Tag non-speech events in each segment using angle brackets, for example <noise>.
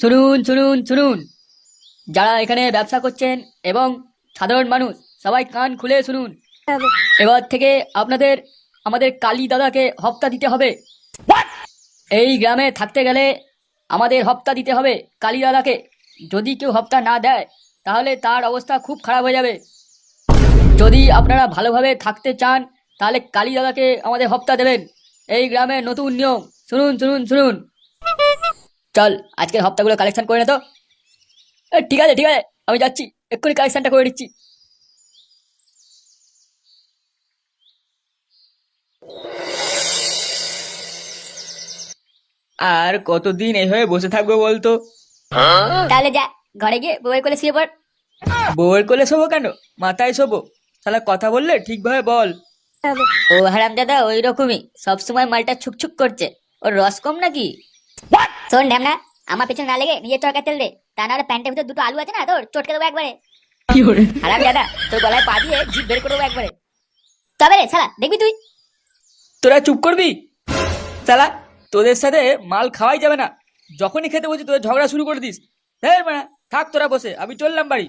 শুনুন শুনুন শুনুন যারা এখানে ব্যবসা করছেন এবং সাধারণ মানুষ সবাই কান খুলে শুনুন। এবার থেকে আপনাদের আমাদের কালী দাদাকে হপ্তা দিতে হবে। এই গ্রামে থাকতে গেলে আমাদের হপ্তা দিতে হবে কালী দাদাকে। যদি কেউ হপ্তা না দেয় তাহলে তার অবস্থা খুব খারাপ হয়ে যাবে। যদি আপনারা ভালোভাবে থাকতে চান তাহলে কালী দাদাকে আমাদের হপ্তা দেবেন। এই গ্রামে নতুন নিয়ম। শুনুন শুনুন শুনুন। চল আজকের হপ্তাগুলো কালেকশন করে নে তো ঠিক আছে ঠিক আছে আমি যাচ্ছি। এক্ষুনি কালেকশনটা করে দিচ্ছি আর কতদিন এইভাবে বসে থাকব বলতো? তাহলে যা ঘরে গিয়ে বউয়ের কোলে শুয়ে পড়। বউয়ের কোলে শোবো কেন? মাথায় শোবো। তাহলে কথা বললে ঠিকভাবে বল। ও হারাম দাদা ওই রকমই। সবসময় মালটা ছুকছুক করছে। ওর রস কম নাকি? শোন ঢ্যামনা আমার পেছনে না লেগে নিজের চরকা তেল দে। তা নাহলে প্যান্টের ভিতর দুটো আলু আছে না তোর চটকে দেবো একবারে। হারাম দাদা তোর গলায় পা দিয়ে জিভ বের করে দেবো একবারে। তবে রে শালা দেখবি তুই? তোরা চুপ করবি? চালা তোদের সাথে মাল খাওয়াই যাবে না। যখনই খেতে বলছি তোদের ঝগড়া শুরু করে দিস। হ্যাঁ থাক তোরা বসে আমি চললাম বাড়ি।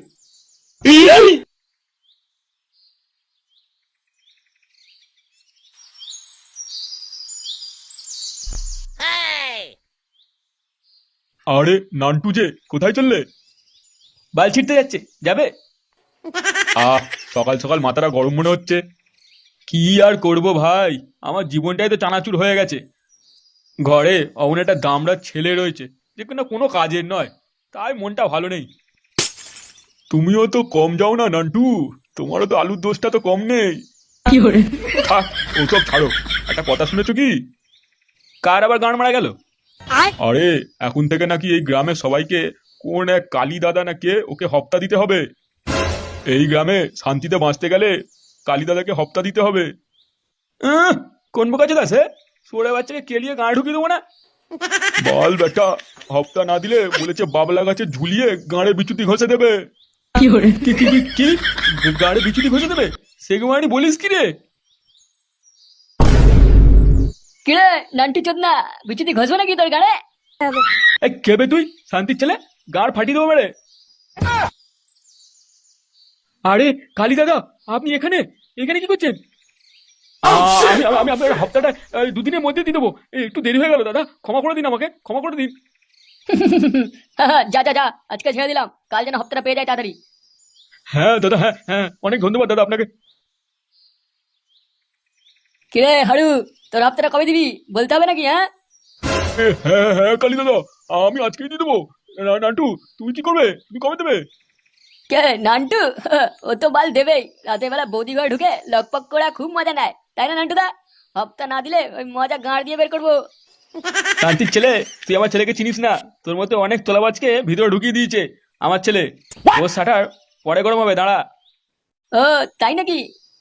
আরে নান্টু যে কোথায় চললে? বাল ছিটতে যাচ্ছে যাবে? আহ সকাল সকাল মাথাটা গরম মনে হচ্ছে। কি আর করব ভাই? আমার জীবনটাই তো চানাচুর হয়ে গেছে। ঘরে অমন একটা দামড়া ছেলে রয়েছে যে কোনো কোনো কাজের নয় তাই মনটা ভালো নেই। তুমিও তো কম যাও না নান্টু। তোমারও তো আলুর দোষটা তো কম নেই। থাক ওসব ছাড়ো। একটা কথা শুনেছো কি? কার আবার গান মারা গেল? আরে এখন থেকে নাকি এই গ্রামের সবাইকে কোন এক কালী দাদা না কে ওকে হপ্তা দিতে হবে? এই গ্রামে শান্তিতে বাঁচতে গেলে কালী দাদাকে হপ্তা দিতে হবে। কোন বোকা চলে আসে সোরে বাচ্চাকে কেলিয়ে গাঁ ঢুকিয়ে দেবো না? বল বেটা হপ্তা না দিলে বলেছে বাবলা গাছে ঝুলিয়ে গাঁড়ে বিচুতি ঘষে দেবে। কি কি কি কি গাড়ি বিচুতি ঘষে দেবে? সেগুমানি বলিস কি রে? কিরে নান্টি চোদনা বিচুতি ঘষবো নাকি তোর গাড়ে কেবে তুই শান্তির ছেলে গাড় ফাটিয়ে দেবো বেড়ে আরে কালী দাদা আপনি এখানে এখানে কি করছেন আমি আমি- আপনার হপ্তাটা দুদিনের মধ্যে দিয়ে দেবো একটু দেরি হয়ে গেল দাদা ক্ষমা করে দিন আমাকে ক্ষমা করে দিন যা যা যা আজকে ছেড়ে দিলাম কাল যেন হপ্তাটা পেয়ে যায় তাড়াতাড়ি হ্যাঁ দাদা হ্যাঁ হ্যাঁ অনেক ধন্যবাদ দাদা আপনাকে কিরে হারু তোর হপ্তাটা কবে দিবি? বলতে হবে নাকি হ্যাঁ? হ্যাঁ হ্যাঁ কালী দাদা আমি আজকেই দিয়ে দেবো। নান্টু তুমি কি করবে? তুমি কবে দেবে? কে নান্টু? <laughs> ও তো বাল দেবেই। রাতের বেলা বৌদি ঘরে ঢুকে লকপক করা খুব মজা নেয়। তাই না নান্টুদা? হপ্তা না দিলে ওই মজা গাঁড় দিয়ে বের করব। শান্তির ছেলে তুই আমার ছেলেকে চিনিস না? তোর মতো অনেক তোলাবাজকে ভিতরে ঢুকিয়ে দিয়েছে। আমার ছেলে ও শাটার পরে গরম হবে দাঁড়া। ও তাই নাকি?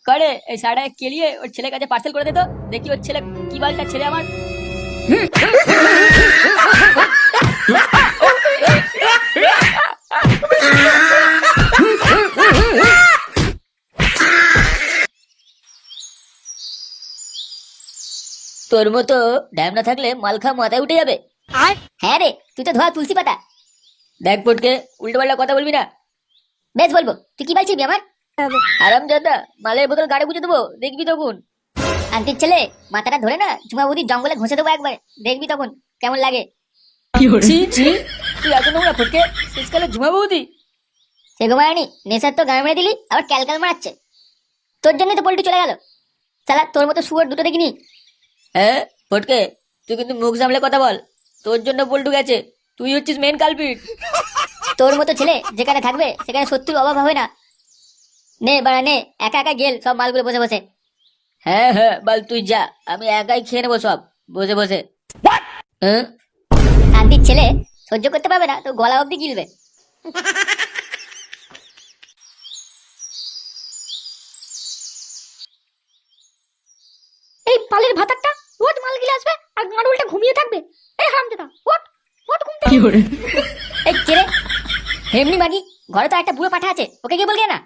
করে এই শাড়া কেলিয়ে ওর ছেলের কাছে পার্সেল করে দে তো দেখি ওর ছেলে কি বালটা ছেলে আমার তোর মতো ড্যাম না থাকলে মালখা মাথায় উঠে যাবে আর হ্যাঁ রে তুই তো ধোয়া তুলসী পাতা দেখ পটকে উল্টো পাল্টা কথা বলবি না বেশ বলব তুই কি বলছিস আমার আরাম দাদা মালের বোতল গাড়ি বুঝে দেবো দেখবি তখন। আন্টির ছেলে মাথাটা ধরে না ঝুমা বুদি জঙ্গলে ঘষে দেবো একবার দেখবি তখন কেমন লাগে। ছি ছি তুই এত নোংরা ফটকে? শেষকালে ঝুমা বৌদি। সে গোমায়নি নেশার তো গান মেরে দিলি আবার ক্যালকাল মারাচ্ছে। তোর জন্যই তো পোল্ট্রি চলে গেল। সালা তোর মতো শুয়োর দুটো দেখিনি। হ্যাঁ ফটকে তুই কিন্তু মুখ সামলে কথা বল। তোর জন্য পল্টু গেছে তুই হচ্ছিস মেন কালপিট তোর মতো ছেলে যেখানে থাকবে সেখানে সত্যির অভাব হবে না। নে বাড়া নে। একা একা গেল সব মালগুলো বসে বসে। হ্যাঁ হ্যাঁ বল তুই যা। আমি একাই খেয়ে নেব সব। বসে বসে। হ্যাঁ? শান্তির ছেলে সহ্য করতে পারবে না তো গলা অব্দি গিলবে। এই পালের ভাতারটা ওট মাল গিলে আসবে আর গাঁড়ুলটা ঘুমিয়ে থাকবে। এই হারামজাদা ওট ওট ঘুম থেকে? এই কেরে হেমনি মাগি ঘরে তো একটা বুড়ো পাঠা আছে ওকে কি বলগে না?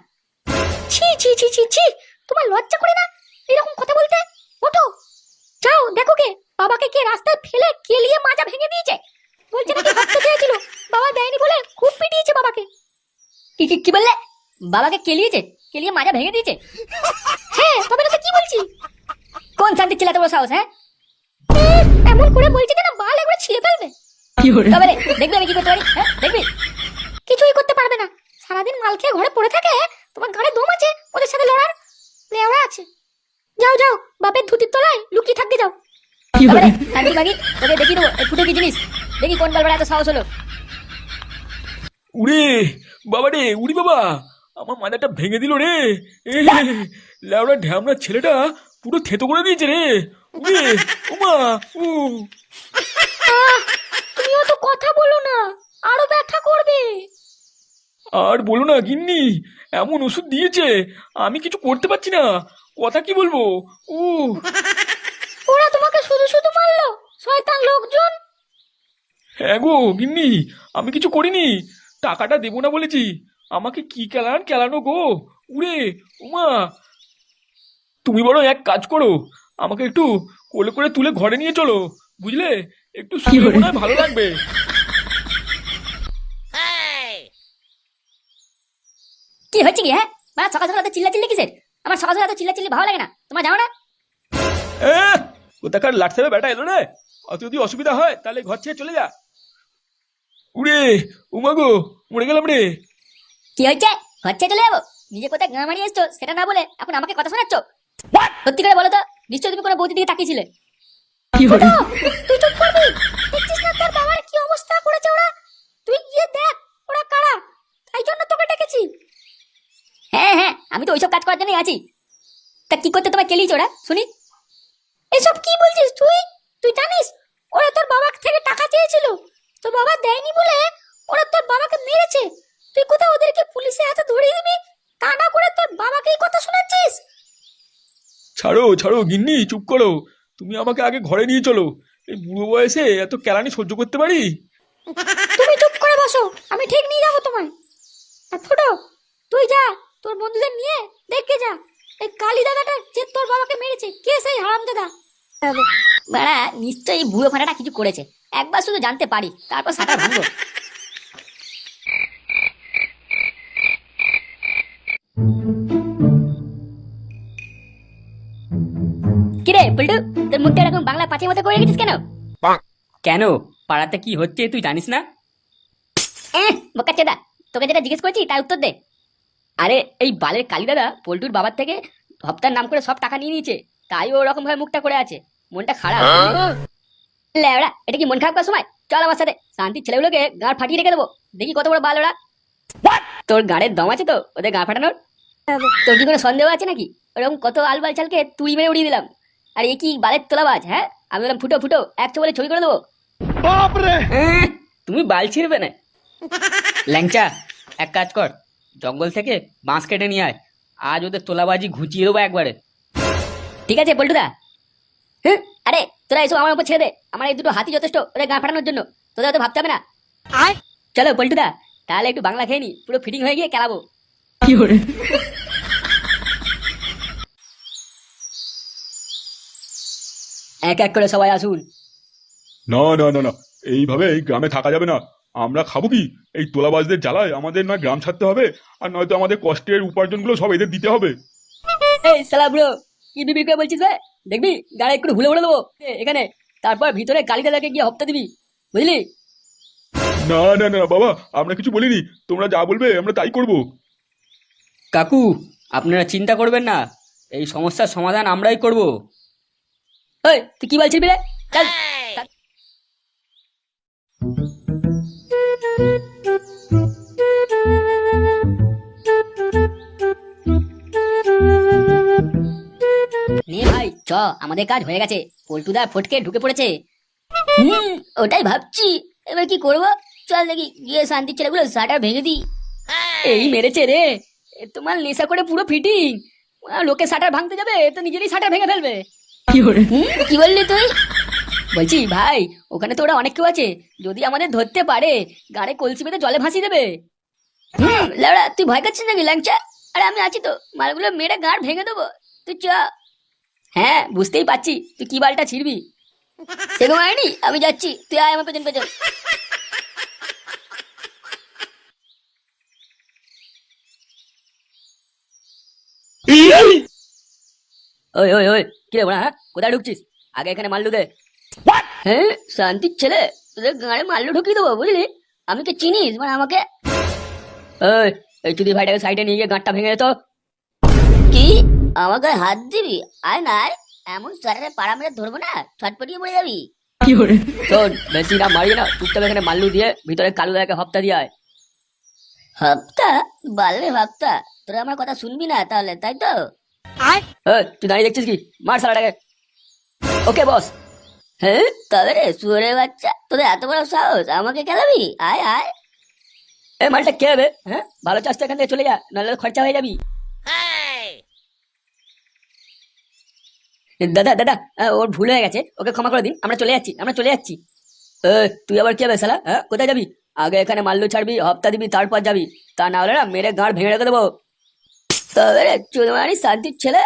ছি ছি ছি। তোমার লজ্জা করে না? এরকম কথা বলতে? ওঠো। যাও দেখো কে। বাবাকে কে রাস্তায় ফেলে কেলিয়ে মাজা ভেঙে দিয়েছে? বলছে নাকি হপ্তা চেয়েছিল। বাবা দেয়নি বলে খুব পিটিয়েছে বাবাকে। কি কি কি বললে? বাবাকে কেলিয়েছে? কেলিয়ে মাজা ভেঙে দিয়েছে? হ্যাঁ তবে তো কি বলছি? কোন শান্তির ছেলে বড় সাহস হ্যাঁ? এমন করে বলছি যেন বাল একবার ছিঁড়ে ফেলবে। তবে দেখবি আমি কি করতে পারি হ্যাঁ? দেখবি? কিছুই করতে পারবে না। সারাদিন মাল খেয়ে ঘরে পড়ে থাকে তোমার ঘরে দম আছে ওদের সাথে লড়ার লেওড়া আছে যাও যাও বাপের ধুতির তলায় লুকিয়ে থাকতে যাও মাগি তোকে দেবো এই ফুটো কি জিনিস? দেখি কোন এত সাহস হলো। উড়ে বাবা রে উড়ি বাবা আমার মাথাটা ভেঙে দিল রে। ল্যাওড়া ঢ্যামড়া ছেলেটা পুরো থেতো করে দিয়েছে রে। উড়ে উমা উ। তুমিও তো কথা বলো না আরও ব্যথা করবে। আর বলো না গিন্নি এমন ওষুধ দিয়েছে আমি কিছু করতে পারছি না। কথা কি বলব? উ ওরা তোমাকে শুধু শুধু মারলো শয়তান লোকজন? হ্যাঁ গো গিন্নি আমি কিছু করিনি। টাকাটা দেবো না বলেছি। আমাকে কি কেলান কেলানো গো? উড়ে উমা। তুমি বড় এক কাজ করো আমাকে একটু কোলে করে তুলে ঘরে নিয়ে চলো বুঝলে? একটু শুয়ে মনে হয় ভালো লাগবে। কি হচ্ছে কি হ্যাঁ? মানে সকাল সকাল চিল্লা চিল্লি কিসের? আমার সকাল সকাল চিল্লা চিল্লি ভালো লাগে না। তোমার জানো না? কোথাকার লাটসাবে বেটা এলো রে? যদি অসুবিধা হয় তাহলে ঘর ছেড়ে চলে যা। উড়ে উমা গো মরে গেলাম রে। কি হচ্ছে হচ্ছে চলে যাব? নিজে কোথায় গাঁ মারিয়ে এসছো? সেটা না বলে এখন আমাকে কথা শোনাচ্ছ? সত্যি করে বলো তো নিশ্চয়ই তুমি কোনো বৌদি দিকে তাকিয়েছিলে? ফুটো, তুই চুপ করবি? দেখছিস না তোর বাবার কি অবস্থা করেছে ওরা? তুই গিয়ে দেখ ওরা কারা? তাই জন্য তোকে ডেকেছি। হ্যাঁ হ্যাঁ আমি তো ওইসব কাজ করার জন্যই আছি। তা কি করতে তোমায় কেলিয়েছো ওরা? শুনি। এসব কি বলছিস তুই? তুই জানিস ওরা তোর বাবা থেকে টাকা চেয়েছিল। তোর বাবা দেয়নি বলে ওরা তোর বাবাকে মেরেছে। তুই কোথাও ওদেরকে পুলিশে হাতে ধরিয়ে দিবি? তা না করে তোর বাবাকে এই কথা শোনাচ্ছিস? ছাড়ো ছাড়ো গিন্নি চুপ করো। তুমি আমাকে আগে ঘরে নিয়ে চলো। এই বুড়ো বয়সে এত কেলানি সহ্য করতে পারি? তুমি চুপ করে বসো আমি ঠিক নিয়ে যাব তোমায়। আর ফুটো তুই যা তোর বন্ধুদের নিয়ে দেখে যা। এই কালী দাদাটা যে তোর বাবাকে মেরেছে কে সেই হারাম দাদা বাড়া নিশ্চয়ই বুড়ো ফাটাটা কিছু করেছে। একবার শুধু জানতে পারি তারপর সাঁটার ভাঙবো। কিরে পল্টু তোর মুখটা এরকম বাংলা পাঁচের মতো করে রেখেছিস কেন? কেন? পাড়াতে কি হচ্ছে তুই জানিস না? বোকা চেদা তোকে যেটা জিজ্ঞেস করছি তার উত্তর দে। আরে এই বালের কালী দাদা পল্টুর বাবার থেকে হপ্তার নাম করে সব টাকা নিয়ে নিয়েছে। তাই ও ওরকম ভাবে মুখটা করে আছে। মনটা খারাপ। লেওড়া এটা কি মন খারাপ করার সময়? চল আমার সাথে। শান্তির ছেলেগুলোকে গাঁড় ফাটিয়ে রেখে দেবো। দেখি কত বড় বাল ওরা। তোর গাড়ের দম আছে তো? ওদের গা ফাটানোর? তোর কি কোনো সন্দেহ আছে নাকি? ওরকম কত আলবাল চালকে তুই মেরে উড়িয়ে দিলাম। আর এ কি বালের তোলাবাজ হ্যাঁ? আমি বললাম ফুটো ফুটো একশো বলে ছবি করে দেবো। তুমি বাল ছিড়বে না। ল্যাংচা এক কাজ কর। জঙ্গল থেকে বাঁশ কেটে নিয়ে আয়। আজ ওদের তোলাবাজি ঘুচিয়ে দেবো একবারে। ঠিক আছে পল্টুদা? হ্যাঁ আরে তোরা এসব আমার উপর ছেড়ে দে। আমার এই দুটো হাতি যথেষ্ট ওদের গা ফাটানোর জন্য। তোদের অত ভাবতে হবে না। চলো পল্টুদা তাহলে একটু বাংলা খেয়ে নি। পুরো ফিটিং হয়ে গিয়ে খেলাবো। এক এক করে সবাই আসুন। না না না না। এইভাবে এই গ্রামে থাকা যাবে না। আমরা খাব কি? এই তোলাবাজদের জ্বালায় আমাদের না গ্রাম ছাড়তে হবে আর নয়তো আমাদের কষ্টের উপার্জনগুলো সব এদের দিতে হবে। এই সালা ব্রো কি বিবি করে বলছিস রে? দেখবি? গাড়ি একটু ভুলে ভুলে দেবো। এ, এখানে। তারপর ভিতরে কালী দেখে গিয়ে হপ্তা দিবি। বুঝলি? না না না বাবা আমরা কিছু বলিনি। তোমরা যা বলবে আমরা তাই করব। কাকু আপনারা চিন্তা করবেন না। এই সমস্যার সমাধান আমরাই করব। এই তুই কি বলছিস রে? চল। আমাদের কাজ হয়ে গেছে। পল্টুদা ফটকে ঢুকে পড়েছে। হুম ওটাই ভাবছি। এবার কি করব? চল দেখি গিয়ে শান্তির ছেলেগুলো শাটার ভেঙে দিই। এই মেরেছে রে। তোমার নেশা করে পুরো ফিটিং। লোকে শাটার ভাঙতে যাবে তো নিজেরই শাটার ভেঙে ফেলবে। কি বললি তুই? বলছি ভাই ওখানে তো ওরা অনেক কেউ আছে। যদি আমাদের ধরতে পারে গাড়ে কলসি বেঁধে জলে ভাসিয়ে দেবে। হুম। লেওড়া তুই ভয় করছিস নাকি ল্যাংচা? আরে আমি আছি তো। মালগুলো মেরে গাড় ভেঙে দেবো। তুই চ। হ্যাঁ বুঝতেই পারছি। তুই কি বালটা ছিড়বি? <laughs> সেরকম হয়নি আমি যাচ্ছি। তুই আয় আমার পেছন পেছন। ওই ওই ওই কি রে বোনা হ্যাঁ? কোথায় ঢুকছিস? আগে এখানে মাল দে। হ্যাঁ শান্তির ছেলে। তোদের গাড়ে মাল্লু ঢুকিয়ে দেবো বুঝলি? আমি কে চিনিস মানে আমাকে। ওই এই চুদি ভাইটাকে সাইডে নিয়ে গিয়ে গাঁটটা ভেঙে দে তো। কি? আমাকে হাত দিবি? আয় না আয়। এমন স্যারের পাড়া মেরে ধরবো না ছটপটিয়ে পড়ে যাবি। শোন বেশি না মারি না চুপচাপ এখানে মাল্লু দিয়ে ভিতরে কালু দাকে হপ্তা দিয়ে আয়। হপ্তা? বালরে হপ্তা? তোরা আমার কথা শুনবি না তাহলে তাই তো? তুই দাঁড়িয়ে দেখছিস কি? মার সালাটাকে ওকে বস। হ্যাঁ? তবে রে সুরে বাচ্চা তোদের এত বড় সাহস আমাকে খেলাবি? আয় আয়। এই মালটা কে হবে হ্যাঁ? ভালো চাষটা এখান থেকে চলে যা নাহলে খরচা হয়ে যাবি। দাদা দাদা ওর ভুল হয়ে গেছে। ওকে ক্ষমা করে দিন। আমরা চলে যাচ্ছি, আমরা চলে যাচ্ছি। তুই আবার কি হবে শালা? হ্যাঁ কোথায় যাবি? আগে এখানে মাল্লু ছাড়বি, হপ্তা দিবি, তারপর যাবি। তা না হলে না মেরে গাঁড় ভেঙে রেখে দেবো। তবে রে, চুলমানি শান্তির ছেলে।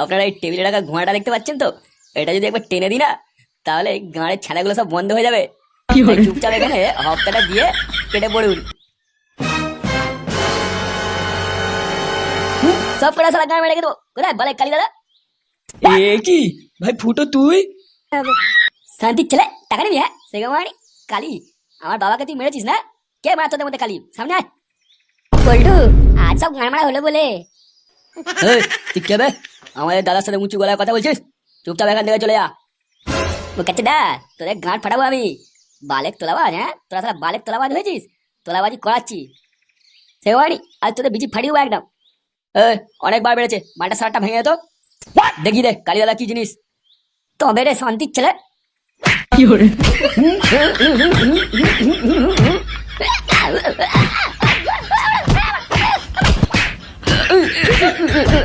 আপনারা এই টেবিলে রাখা ঘোড়াটা দেখতে পাচ্ছেন তো? এটা যদি একবার টেনে দিই না তাহলে গাঁড়ের ছানাগুলো সব বন্ধ হয়ে যাবে। চুপচাপ এখানে হপ্তাটা দিয়ে কেটে পড়ুন সব কটা সালা গাঁড় মেরে দেবো কোথায়? বলে কালী দাদা। এ কি? ভাই ফুটো তুই? শান্তির ছেলে টাকা নিবি হ্যাঁ? সেগমানি কালী। আমার বাবাকে তুই মেরেছিস না? কে মারা তোদের মধ্যে কালী? সামনে আয়। পল্টু আজ সব গান মারা হলো বলে। তুই কে আমাদের দাদার সাথে উঁচু গলায় কথা বলছিস? চুপচাপ এখান থেকে চলে যা। ও কাচ্চাদা তোদের গাঁট ফাটাবো আমি। বালেক তোলাবাজ হ্যাঁ? তোরা সারা বালেক তোলাবাজ হয়েছিস? তোলাবাজি করাচ্ছি। সে বাড়ি আজ তোদের বিজি ফাটিবো একদম। অনেকবার বেড়েছে মাটা সারাটা ভেঙে যেত দেখি রে কালীদাদা কি জিনিস? তবে রে শান্তির ছেলে।